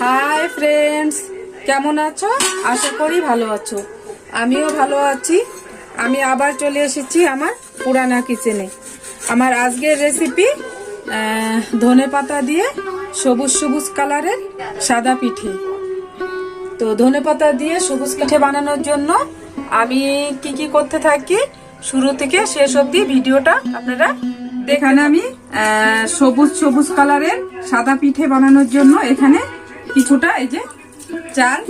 Hi friends কেমন আছো? আশা করি ভালো আছো। আমিও ভালো আছি। আমি আবার চলে এসেছি আমার পুরানা কিচেনে আমার আজকের রেসিপি ধনে পাতা দিয়ে সবুজ সবুজ কালারের সাদা পিঠে। তো ধনে পাতা দিয়ে সবুজ পিঠে বানানোর জন্য আমি কি কি করতে থাকি, শুরু থেকে শেষ অবধি ভিডিওটা আপনারা এখানে আমি সবুজ সবুজ কালারের সাদা পিঠে বানানোর জন্য এখানে কিছুটা এই যে চাল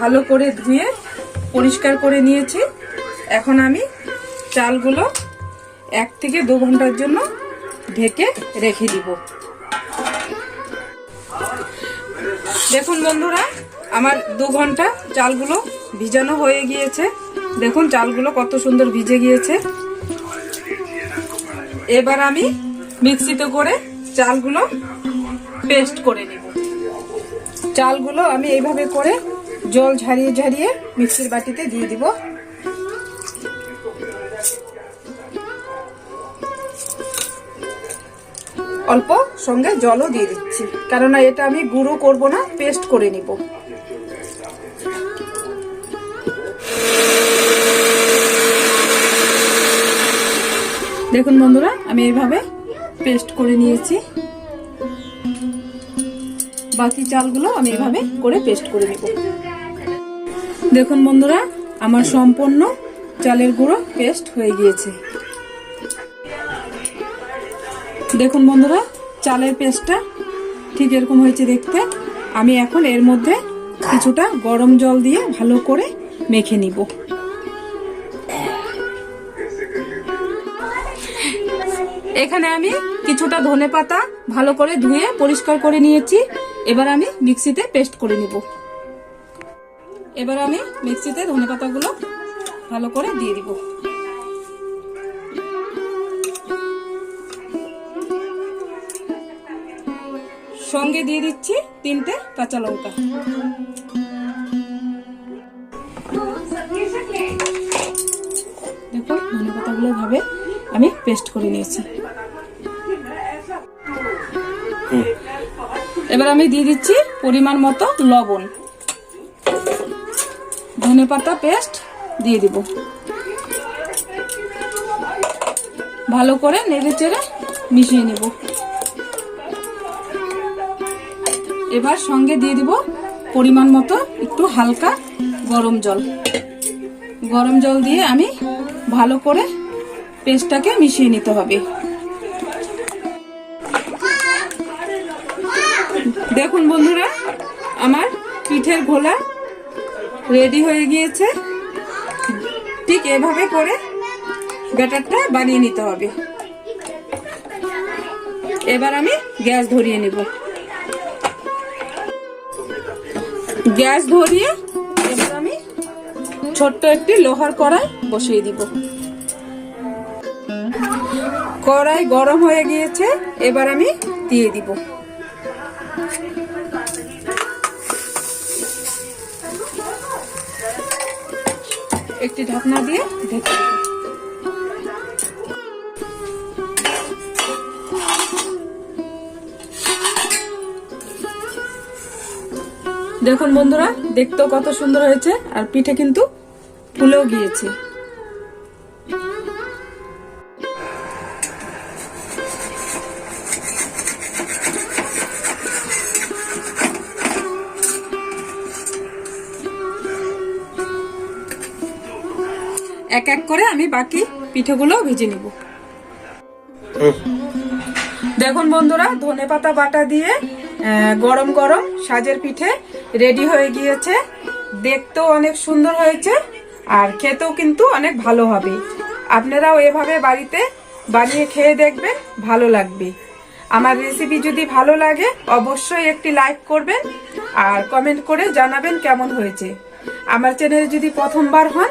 ভালো করে ধুয়ে পরিষ্কার করে নিয়েছি। এখন আমি চালগুলো এক থেকে দু ঘণ্টার জন্য ঢেকে রেখে দিব। দেখুন বন্ধুরা, আমার দু ঘণ্টা চালগুলো ভিজানো হয়ে গিয়েছে। দেখুন চালগুলো কত সুন্দর ভিজে গিয়েছে। এবার আমি মিক্সিতে করে চালগুলো পেস্ট করে নেব। চালগুলো আমি এইভাবে করে জল ঝারিয়ে ঝারিয়ে মিক্সির বাটিতে দিয়ে দিব। অল্প সঙ্গে জলও দিয়ে দিচ্ছি, কেননা এটা আমি গুঁড়ো করব না, পেস্ট করে নিব। দেখুন বন্ধুরা, আমি এইভাবে পেস্ট করে নিয়েছি। বাকি চালগুলো আমি এভাবে করে পেস্ট করে নেব। দেখুন বন্ধুরা, আমার সম্পূর্ণ চালের গুঁড়ো পেস্ট হয়ে গিয়েছে। দেখুন বন্ধুরা, চালের পেস্টটা ঠিক এরকম হয়েছে দেখতে। আমি এখন এর মধ্যে কিছুটা গরম জল দিয়ে ভালো করে মেখে নিব। এখানে আমি কিছুটা ধনে পাতা ভালো করে ধুয়ে পরিষ্কার করে নিয়েছি। এবার আমি মিক্সিতে পেস্ট করে নিব। এবার আমি মিক্সিতে ধনে পাতাগুলো ভালো করে দিয়ে দিব। সঙ্গে দিয়ে দিচ্ছি তিনটে কাঁচা লঙ্কা। দেখো ধনে পাতাগুলো ভাবে আমি পেস্ট করে নিয়েছি। এবার আমি দিয়ে দিচ্ছি পরিমাণ মতো লবণ। ধনে পাতা পেস্ট দিয়ে দিব। ভালো করে নেড়ে চেড়ে মিশিয়ে নেব। এবার সঙ্গে দিয়ে দিব পরিমাণ মতো একটু হালকা গরম জল। গরম জল দিয়ে আমি ভালো করে পেস্টটাকে মিশিয়ে নিতে হবে। দেখুন বন্ধুরা, আমার পিঠের ঘোলা রেডি হয়ে গিয়েছে। ঠিক এভাবে করে ব্যাটারটা বানিয়ে নিতে হবে। এবার আমি গ্যাস ধরিয়ে নেব। গ্যাস ধরিয়ে এবার আমি ছোট্ট একটি লোহার কড়াই বসিয়ে দিব। কড়াই গরম হয়ে গিয়েছে, এবার আমি দিয়ে দিব। একটি ঢাকনা দিয়ে ঢেকে দেখুন বন্ধুরা, দেখতেও কত সুন্দর হয়েছে, আর পিঠে কিন্তু ফুলেও গিয়েছে। এক করে আমি বাকি পিঠেগুলো ভেজে নিব। দেখুন বন্ধুরা, ধনে পাতা বাটা দিয়ে গরম গরম সাজের পিঠে রেডি হয়ে গিয়েছে। দেখতেও অনেক সুন্দর হয়েছে আর খেতেও কিন্তু অনেক ভালো হবে। আপনারাও এভাবে বাড়িতে বানিয়ে খেয়ে দেখবেন, ভালো লাগবে। আমার রেসিপি যদি ভালো লাগে, অবশ্যই একটি লাইক করবেন আর কমেন্ট করে জানাবেন কেমন হয়েছে। আমার চ্যানেলে যদি প্রথমবার হন